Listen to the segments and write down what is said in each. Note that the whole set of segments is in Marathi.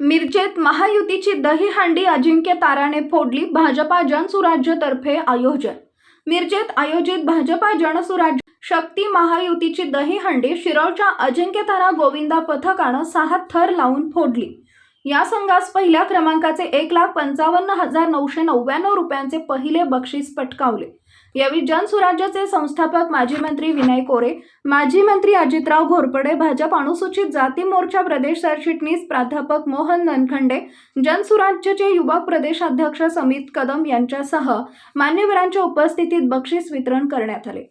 मिरजेत महायुतीची दहीहंडी अजिंक्य ताराने फोडली भाजपा जनसुराज्यतर्फे आयोजन. मिरजेत आयोजित भाजपा जनसुराज्य शक्ती महायुतीची दहीहंडी शिरोळच्या अजिंक्य तारा गोविंदा पथकानं सहा थर लावून फोडली. या संघास पहिल्या क्रमांकाचे एक लाख पंचावन्न हजार नऊशे नव्याण्णव रुपयांचे पहिले बक्षीस पटकावले. यावेळी जनसुराज्याचे संस्थापक माजी मंत्री विनय कोरे माजी मंत्री अजितराव घोरपडे भाजप अनुसूचित जाती मोर्चा प्रदेश सरचिटणीस प्राध्यापक मोहन ननखंडे जनसुराज्यचे युवक प्रदेशाध्यक्ष समित कदम यांच्यासह मान्यवरांच्या उपस्थितीत बक्षीस वितरण करण्यात आले.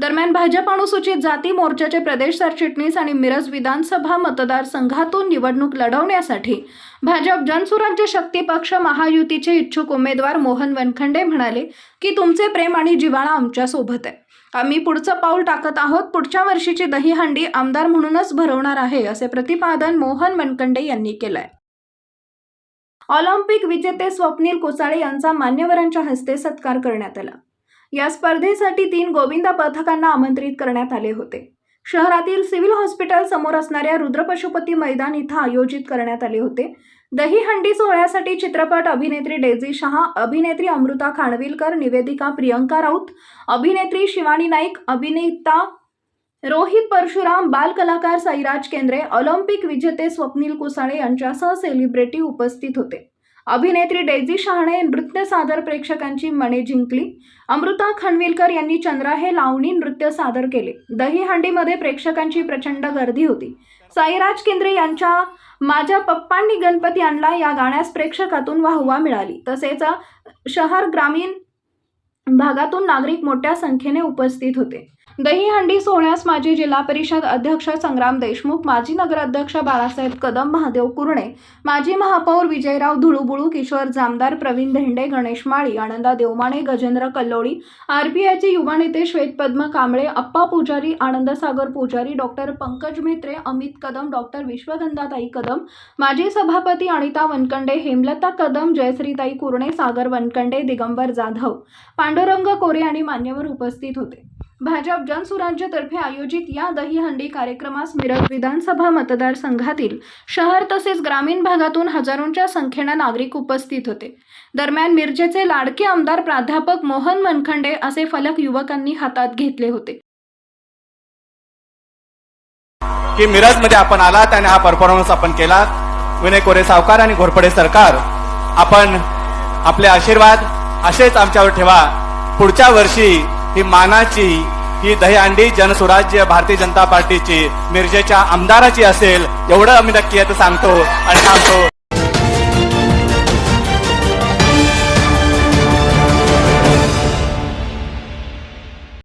दरम्यान भाजप अनुसूचित जाती मोर्चाचे प्रदेश सरचिटणीस आणि मिरज विधानसभा मतदारसंघातून निवडणूक लढवण्यासाठी भाजप जनसुराज्य शक्ती पक्ष महायुतीचे इच्छुक उमेदवार मोहन वनखंडे म्हणाले की तुमचे प्रेम आणि जिव्हाळा आमच्यासोबत आहे. आम्ही पुढचं पाऊल टाकत आहोत. पुढच्या वर्षीची दहीहंडी आमदार म्हणूनच भरवणार आहे असे प्रतिपादन मोहन वनखंडे यांनी केलंय. ऑलिम्पिक विजेते स्वप्नील कोसाळे यांचा मान्यवरांच्या हस्ते सत्कार करण्यात आला. या स्पर्धेसाठी तीन गोविंदा पथकांना आमंत्रित करण्यात आले होते. शहरातील सिव्हिल हॉस्पिटल समोर असणाऱ्या रुद्रपशुपती मैदान इथं आयोजित करण्यात आले होते. दहीहंडी सोहळ्यासाठी चित्रपट अभिनेत्री डेझी शहा अभिनेत्री अमृता खाणविलकर निवेदिका प्रियंका राऊत अभिनेत्री शिवानी नाईक अभिनेता रोहित परशुराम बालकलाकार साईराज केंद्रे ऑलिम्पिक विजेते स्वप्नील कुसाळे यांच्यासह सेलिब्रिटी उपस्थित होते. अभिनेत्री डेझी शहाणे नृत्य सादर प्रेक्षकांची मने जिंकली. अमृता खणविलकर यांनी चंद्रा हे लावणी नृत्य सादर केले. दहीहंडीमध्ये प्रेक्षकांची प्रचंड गर्दी होती. साईराज केंद्रे यांच्या माझ्या पप्पांनी गणपती आणला या गाण्यास प्रेक्षकातून वाहवा मिळाली. तसेच शहर ग्रामीण भागातून नागरिक मोठ्या संख्येने उपस्थित होते. दहीहंडी सोहळ्यास माजी जिल्हा परिषद अध्यक्ष संग्राम देशमुख माजी नगराध्यक्ष बाळासाहेब कदम महादेव कुरणे माजी महापौर विजयराव धुळुबुळू किशोर जामदार प्रवीण धेंडे गणेश माळी आनंदा देवमाणे गजेंद्र कल्लोळी आरपीआयचे युवा नेते श्वेतपद्म कांबळे अप्पा पुजारी आनंदसागर पुजारी डॉक्टर पंकज म्हेत्रे अमित कदम डॉक्टर विश्वगंधाताई कदम माजी सभापती अनिता वनकंडे हेमलता कदम जयश्रीताई कुरणे सागर वनकंडे दिगंबर जाधव पांडुरंग कोरे आणि मान्यवर उपस्थित होते. भाजप जनसुराज्यतर्फे आयोजित या दहीहंडी कार्यक्रमास मिरज विधानसभा मतदारसंघातील शहर तसेच ग्रामीण भागातून हजारोंच्या संख्येनं नागरिक उपस्थित होते. दरम्यान मिरजेचे लाडके आमदार प्राध्यापक मोहन मनखंडे असे फलक युवकांनी हातात घेतले होते. की मिरजमध्ये आपण आलात आणि हा परफॉर्मन्स आपण केला विनय कोरे सावकार आणि घोरपडे सरकार आपण आपले आशीर्वाद असेच आमच्यावर ठेवा. पुढच्या वर्षी ही मानाची ही दहीहंडी जनसुराज्य भारतीय जनता पार्टीची मिरजेच्या आमदाराची असेल एवढं आम्ही नक्की आता सांगतो आणि सांगतो